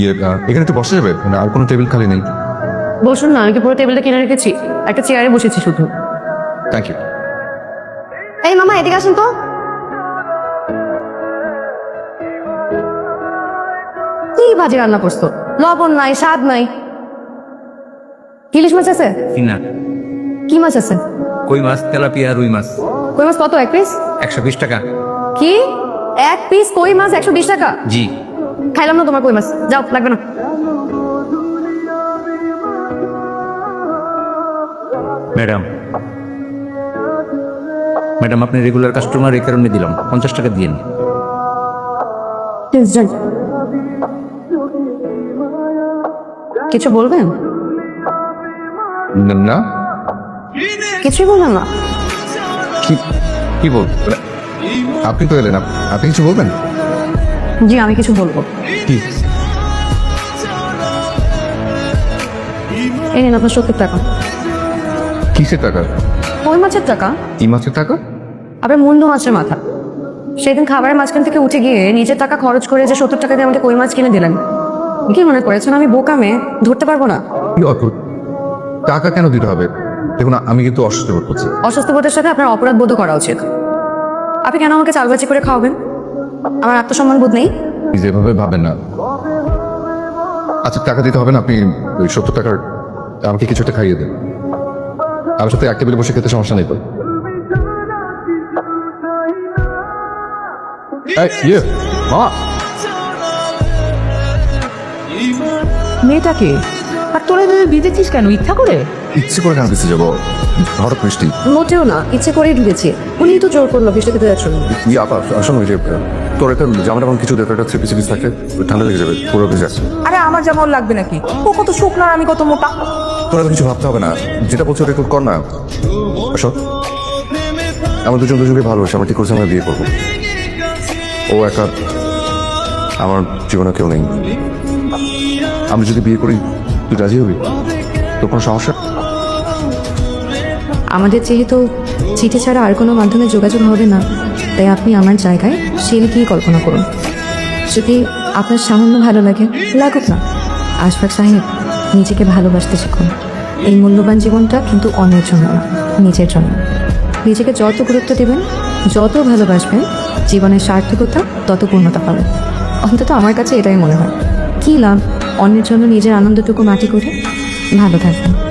ইয়ে এখানে একটু বসা যাবে মানে আর কোনো টেবিল খালি নেই। বসুন না আমি কি পুরো টেবিলটা কিনে রেখেছি? একটা চেয়ারে বসেছি শুধু। থ্যাংক ইউ এই মামা এদিকে আসুন তো। কি ভাজি রান্না করছ? লবণ নাই স্বাদ নাই। ইলিশ মাছ আছে? না কি মাছ আছে? কই মাছ? তেলাপিয়া রুই মাছ। কই মাছ কত? এক পিস একশো বিশ টাকা। কি? এক পিস কই মাছ? একশো বিশ টাকা? জি। খাইলাম না তোমার কই মাছ? যাও লাগবে না। ম্যাডাম। ম্যাডাম আপনি রেগুলার কাস্টমার এই কারণে দিলাম। পঞ্চাশ টাকা দিন কিছু বলবেন? না- কিছুই বলবেন না। কি কি বল মানে, আপনি তো এলেন? আপ- আপনি কিছু বলবেন? জি আমি কিছু বলব। কি? এই নিন আপনার সত্তর টাকা। কিসের টাকা? কই মাছের টাকা। কি মাছের টাকা? আপনার মুন্ডু মাছের মাথা। সেদিন খাবারের মাঝখান থেকে উঠে গিয়ে নিজের টাকা খরচ করে যে সত্তর টাকা দিয়ে আমাকে কই মাছ কিনে দিলেন। কি মনে করেছেন? আমি বোকা মেয়ে ধরতে পারব না। কি অদ্ভুত। টাকা কেন দিতে হবে? দেখুন আমি কিন্তু অসুস্থ বোধ করছি। অসুস্থ বোধের সাথে আপনার অপরাধ বোধ করা উচিত। আপনি কেন আমাকে চালবাজি করে খাওয়াবেন? আমার আত্মসম্মান বোধ নেই। যেভাবে ভাবেন না। আচ্ছা টাকা দিতে হবে না আপনি ওই সত্তর টাকার আমাকে কিছু একটা খাইয়ে দেন। আমার সাথে এক টেবিলে বসে খেতে সমস্যা নেই তো। এই, ইয়ে, মেয়েটাকে? আর তোরা বিঁধেছিস কেন ইচ্ছা করে? ইচ্ছে করে কেন দিতে যাব? হঠাৎ মিষ্টি। মোটেও না ইচ্ছে করেই ঢুকেছি। উনি তো জোর করল বিষটা খেতে যাচ্ছ ইয়ে আপা শোনো ওই যে তোর একটা জামাটা এখন কিছু দে একটা থ্রি পিস থাকলে ঠান্ডা লেগে যাবে পুরো ভেজা। আরে আমার যেমন লাগবে নাকি? ও কত শুকনো আর আমি কত মোটা। তোর কিছু ভাবতে হবে না। যেটা বলছো ওটা একটু কর না। আসো। আমরা দুজন দুজনকে ভালোবাসি আমরা ঠিক করছি আমরা বিয়ে করব। ও একা আমার জীবনে কেউ নেই। আমি যদি বিয়ে করি তুই রাজি হবি? তোর কোনো সমস্যা? আমাদের যেহেতু চিঠি ছাড়া আর কোনো মাধ্যমে যোগাযোগ হবে না, তাই আপনি আমার জায়গায় শিল্পী কল্পনা করুন। যদি আপনার সামান্য ভালো লাগে, লাগুক না। আশফাক সাহেব, নিজেকে ভালোবাসতে শিখুন। এই মূল্যবান জীবনটা কিন্তু অন্যের জন্য না, নিজের জন্য। নিজেকে যত গুরুত্ব দেবেন, যত ভালোবাসবেন, জীবনের সার্থকতা তত পূর্ণতা পাবেন। অন্তত আমার কাছে এটাই মনে হয়। কী লাভ অন্যের জন্য নিজের আনন্দটুকু মাটি করে? ভালো থাকবেন।